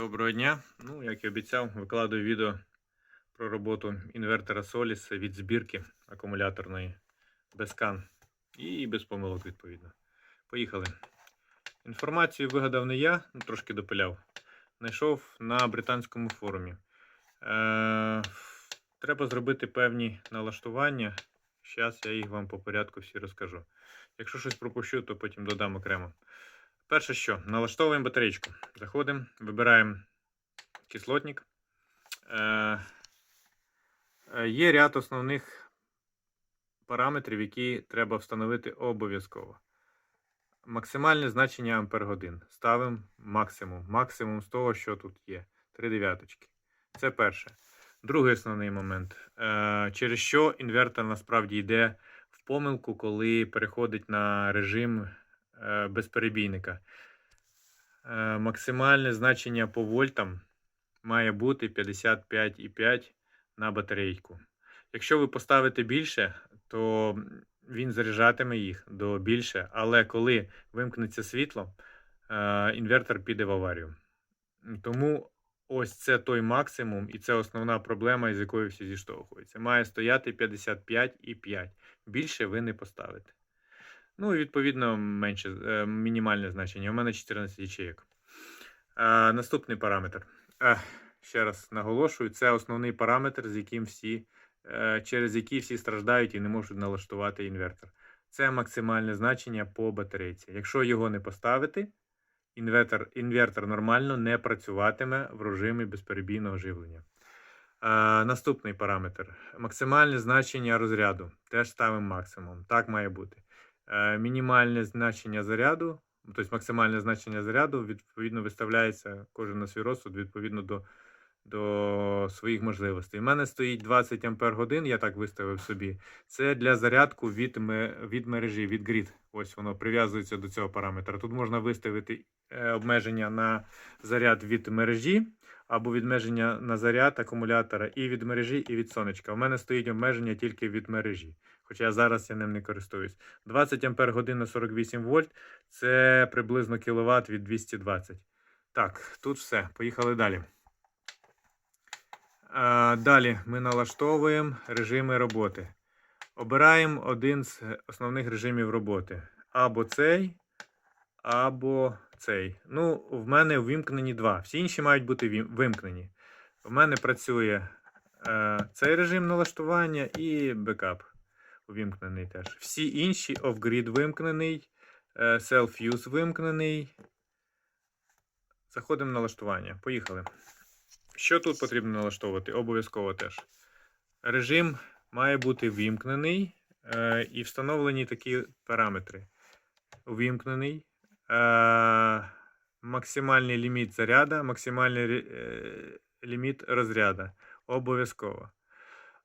Доброго дня. Ну, як і обіцяв, викладаю відео про роботу інвертора Solis від збірки акумуляторної без кан і без помилок, відповідно. Поїхали. Інформацію вигадав не я, ну, трошки допиляв. Знайшов на британському форумі. Е, треба зробити певні налаштування. Зараз я їх вам по порядку всі розкажу. Якщо щось пропущу, то потім додам окремо. Перше що, налаштовуємо батарейку. Заходимо, вибираємо кислотник. Е, е, Є ряд основних параметрів, які треба встановити обов'язково. Максимальне значення ампер годин. Ставимо максимум. Максимум з того, що тут є. Три дев'яточки. Це перше. Другий основний момент. Е, Через що інвертор насправді йде в помилку, коли переходить на режим безперебійника. Е, Максимальне значення по вольтам має бути 55,5 на батарейку. Якщо ви поставите більше, то він заряджатиме їх до більше, але коли вимкнеться світло, е, інвертор піде в аварію. Тому ось це той максимум, і це основна проблема, з якою всі зіштовхуються. Має стояти 55,5. Більше ви не поставите. Ну і відповідно менше, е, мінімальне значення. У мене 14 ячеїк. Е, наступний параметр. Ще раз наголошую, це основний параметр, з яким всі, е, через який всі страждають і не можуть налаштувати інвертор. Це максимальне значення по батарейці. Якщо його не поставити, інвертор, інвертор нормально не працюватиме в режимі безперебійного живлення. Наступний параметр. Максимальне значення розряду. Теж ставимо максимум. Так має бути. Е, мінімальне значення заряду, тобто максимальне значення заряду, відповідно виставляється кожен на свій розсуд відповідно до, до своїх можливостей. У мене стоїть 20 Ампер годин, я так виставив собі. Це для зарядку від, від мережі, від грід. Ось воно прив'язується до цього параметра. Тут можна виставити е, обмеження на заряд від мережі. Або відмеження на заряд акумулятора і від мережі, і від сонечка. У мене стоїть обмеження тільки від мережі. Хоча я зараз я ним не користуюсь. 20 Ампер годин на 48 вольт це приблизно кіловат від 220. Так, тут все. Поїхали далі. А, далі ми налаштовуємо режими роботи. Обираємо один з основних режимів роботи. Або цей, або цей. Ну, в мене вимкнені два. Всі інші мають бути вимкнені. В мене працює е, цей режим налаштування і бекап вимкнений теж. Всі інші off-grid вимкнений, е, self-use вимкнений. Заходимо в налаштування. Поїхали. Що тут потрібно налаштовувати? Обов'язково теж. Режим має бути вимкнений е, і встановлені такі параметри. Вимкнений. Е, максимальний ліміт заряда, максимальний е, ліміт розряда. Обов'язково.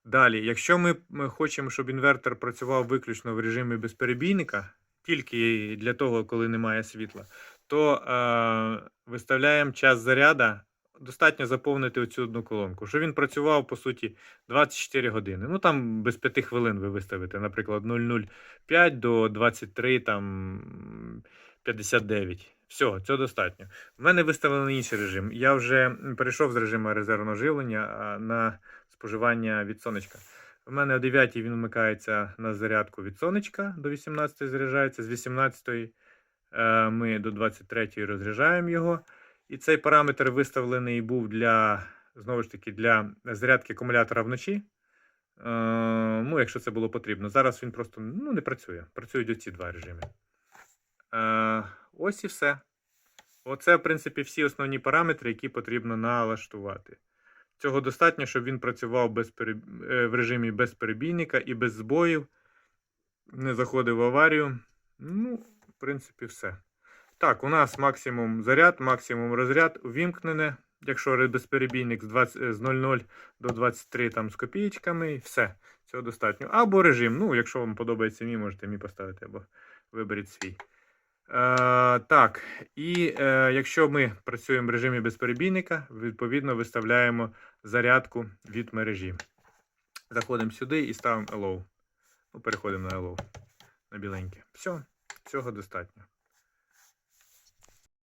Далі, якщо ми ми хочемо, щоб інвертор працював виключно в режимі безперебійника, тільки для того, коли немає світла, то е, виставляємо час заряда. Достатньо заповнити оцю одну колонку, щоб він працював, по суті, 24 години. Ну, там без 5 хвилин ви виставите, наприклад, 0,05 до 23, там 59. Все, цього достатньо. У мене виставлений інший режим. Я вже перейшов з режиму резервного живлення на споживання від сонечка. У мене о 9 він вмикається на зарядку від сонечка, до 18 заряджається, з 18 е, ми до 23 розряджаємо його. І цей параметр виставлений був для, знову ж таки, для зарядки акумулятора вночі. Е, ну, якщо це було потрібно. Зараз він просто ну, не працює. Працюють оці два режими. Е, ось і все. Оце, в принципі, всі основні параметри, які потрібно налаштувати. Цього достатньо, щоб він працював без переб... е, в режимі без перебійника і без збоїв, не заходив в аварію. Ну, в принципі, все. Так, у нас максимум заряд, максимум розряд увімкнене. Якщо безперебійник з 20, е, з 0,0 до 23 там, з копійками, все. Цього достатньо. Або режим. Ну, якщо вам подобається мій, можете мій поставити, або виберіть свій. Е, так, і е, якщо ми працюємо в режимі безперебійника, відповідно виставляємо зарядку від мережі. Заходимо сюди і ставимо Allow. Ну, переходимо на Allow. На біленьке. Все, цього достатньо.